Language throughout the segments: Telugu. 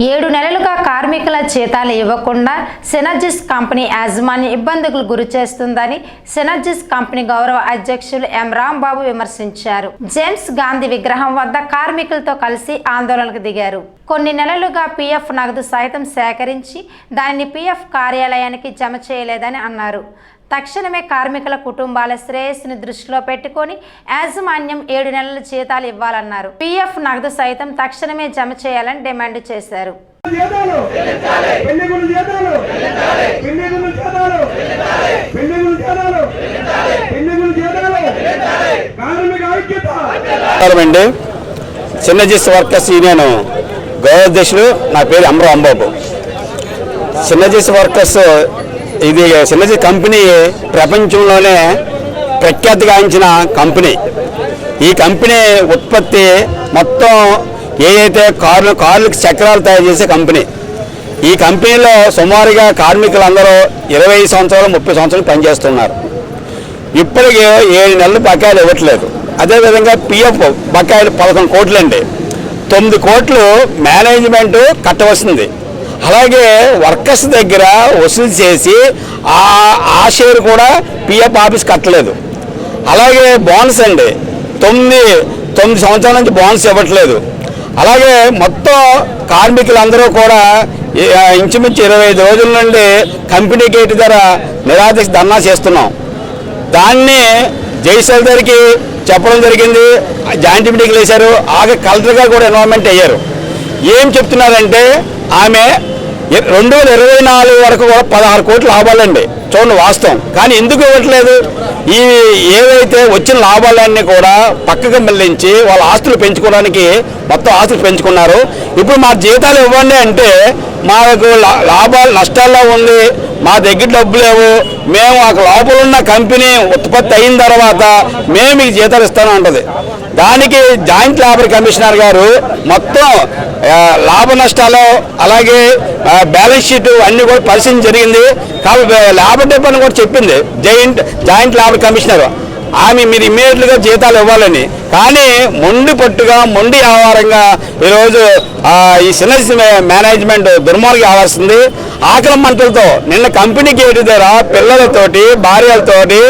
ఏడు నెలలుగా కార్మికుల జీతాలు ఇవ్వకుండా సెనర్జిస్ కంపెనీ యాజమాన్యం ఇబ్బందులకు గురి చేస్తుందని సెనర్జిస్ కంపెనీ గౌరవ అధ్యక్షులు ఎం రాంబాబు విమర్శించారు. జేమ్స్ గాంధీ విగ్రహం వద్ద కార్మికులతో కలిసి ఆందోళనకు దిగారు. కొన్ని నెలలుగా పీఎఫ్ నగదు సైతం సేకరించి దానిని పీఎఫ్ కార్యాలయానికి జమ చేయలేదని అన్నారు. తక్షణమే కార్మికుల కుటుంబాల శ్రేయస్సుని దృష్టిలో పెట్టుకొని యాజమాన్యం ఏడు నెలల జీతాలు ఇవ్వాలన్నారు. పీఎఫ్ నగదు సైతం తక్షణమే జమ చేయాలని డిమాండ్ చేశారు. జీతాలు పెళ్ళిగులు జీతాలు పెళ్ళిగులు జీతాలు పెళ్ళిగులు జీతాలు పెళ్ళిగులు జీతాలు కార్మిక ఐక్యత. చిన్నజిస్ వర్కర్స్ యూనియన్ గౌరవాధ్యక్షులు నా పేరు అమరావు అంబాబు. చిన్నజిస్ వర్కర్స్ ఇది చిన్నజి కంపెనీ ప్రపంచంలోనే ప్రఖ్యాతిగాంచిన కంపెనీ. ఈ కంపెనీ ఉత్పత్తి మొత్తం ఏదైతే కార్లు కార్లకు చక్రాలు తయారు చేసే కంపెనీ ఈ కంపెనీలో సుమారుగా కార్మికులందరూ ఇరవై సంవత్సరాలు ముప్పై సంవత్సరాలు పనిచేస్తున్నారు. ఇప్పటికి ఏడు నెలలు బకాయిలు ఇవ్వట్లేదు. అదేవిధంగా పిఎఫ్ బకాయిలు పదకొండు కోట్లండి. తొమ్మిది కోట్లు మేనేజ్మెంట్ కట్టవలసింది. అలాగే వర్కర్స్ దగ్గర వసూలు చేసి ఆ ఆ షేర్ కూడా పిఎఫ్ ఆఫీస్ కట్టలేదు. అలాగే బోనస్ అండి. తొమ్మిది తొమ్మిది సంవత్సరాల నుంచి బోనస్ ఇవ్వట్లేదు. అలాగే మొత్తం కార్మికులందరూ కూడా ఇంచుమించు ఇరవై ఐదు రోజుల నుండి కంపెనీ గేట్ ధర నిరాదీక్ష ధర్నా చేస్తున్నాం. దాన్ని జైసల్ గారికి చెప్పడం జరిగింది. జాయింట్ మీటింగ్లు వేశారు. ఆగ కలెక్టర్గా కూడా ఇన్వాల్వ్మెంట్ అయ్యారు. ఏం చెప్తున్నారంటే ఆమె రెండు వేల ఇరవై నాలుగు వరకు కూడా పదహారు కోట్ల లాభాలండి. చూడండి వాస్తవం. కానీ ఎందుకు ఇవ్వట్లేదు? ఈ ఏవైతే వచ్చిన లాభాలన్నీ కూడా పక్కకు మళ్ళించి వాళ్ళ ఆస్తులు పెంచుకోవడానికి మొత్తం ఆస్తులు పెంచుకున్నారు. ఇప్పుడు మా జీతాలు ఇవ్వండి అంటే మాకు లా- లాభాలు నష్టాల్లో ఉంది. మా దగ్గర డబ్బు లేవు. మేము ఆ లోపల ఉన్న కంపెనీ ఉత్పత్తి అయిన తర్వాత మేము మీకు జీతాలు ఇస్తాను అంటది. దానికి జాయింట్ లేబర్ కమిషనర్ గారు మొత్తం లాభ నష్టాలు అలాగే బ్యాలెన్స్ షీట్ అన్ని కూడా పరిశీలన జరిగింది. కాబట్టి లేబర్ డిపార్ట్మెంట్ కూడా చెప్పింది. Joint joint labour commissioner. ఆమె మీరు ఇమ్మీడియట్గా జీతాలు ఇవ్వాలని. కానీ మొండి పట్టుగా మొండి వ్యవహారంగా ఈరోజు ఈ సినర్జీ మేనేజ్మెంట్ దుర్మార్గం వ్యవహరిస్తుంది ఆకలి మంటలతో నిన్న కంపెనీ గేటు దగ్గర పిల్లలతోటి భార్యలతోటి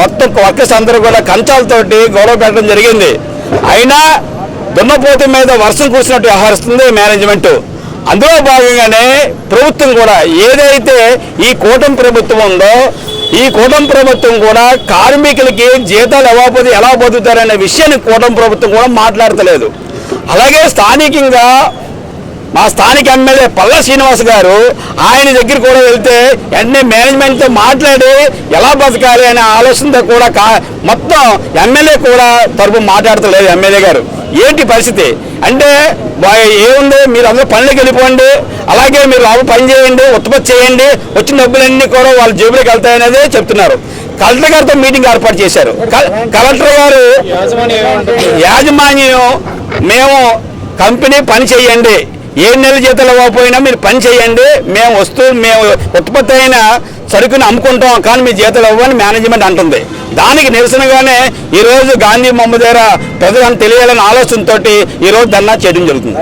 మొత్తం వర్కర్స్ అందరూ కూడా కంచాలతోటి గొడవ పెట్టడం జరిగింది. అయినా దున్నపోతు మీద వర్షం కూర్చున్నట్టు వ్యవహరిస్తుంది మేనేజ్మెంట్. అందులో భాగంగానే ప్రభుత్వం కూడా ఏదైతే ఈ కూటమి ప్రభుత్వం ఉందో ఈ కూటమి ప్రభుత్వం కూడా కార్మికులకి జీతాలు ఇవ్వకపోతే ఎలా పొందుతారనే విషయాన్ని కూటమి ప్రభుత్వం కూడా మాట్లాడతలేదు. అలాగే స్థానికంగా మా స్థానిక ఎమ్మెల్యే పల్ల శ్రీనివాస్ గారు ఆయన దగ్గర కూడా వెళ్తే వెంటనే మేనేజ్మెంట్తో మాట్లాడి ఎలా బతకాలి అనే ఆలోచనతో కూడా కా మొత్తం ఎమ్మెల్యే కూడా తరపు మాట్లాడతలేదు ఎమ్మెల్యే గారు. ఏంటి పరిస్థితి? అంటే ఏముంది? మీరు అందరూ పనులకు వెళ్ళిపోండి. అలాగే మీరు బాబు పని చేయండి ఉత్పత్తి చేయండి. వచ్చిన డబ్బులన్నీ కూడా వాళ్ళ జేబులోకి వెళ్తాయనేది చెప్తున్నారు. కలెక్టర్ గారితో మీటింగ్ ఏర్పాటు చేశారు. కల- కలెక్టర్ గారు యాజమాన్యం మేము కంపెనీ పని చేయండి. ఏ నెల జీతాలు ఇవ్వకపోయినా మీరు పని చేయండి మేము వస్తూ మేము ఉత్పత్తి అయిన సరుకుని అమ్ముకుంటాం కానీ మీ జీతాలు ఇవ్వని మేనేజ్మెంట్ అంటుంది. దానికి నిరసనగానే ఈరోజు గాంధీ మొమ్మ దగ్గర ప్రజలను తెలియాలనే ఆలోచనతోటి ఈరోజు ధర్నా చేయడం జరుగుతుంది.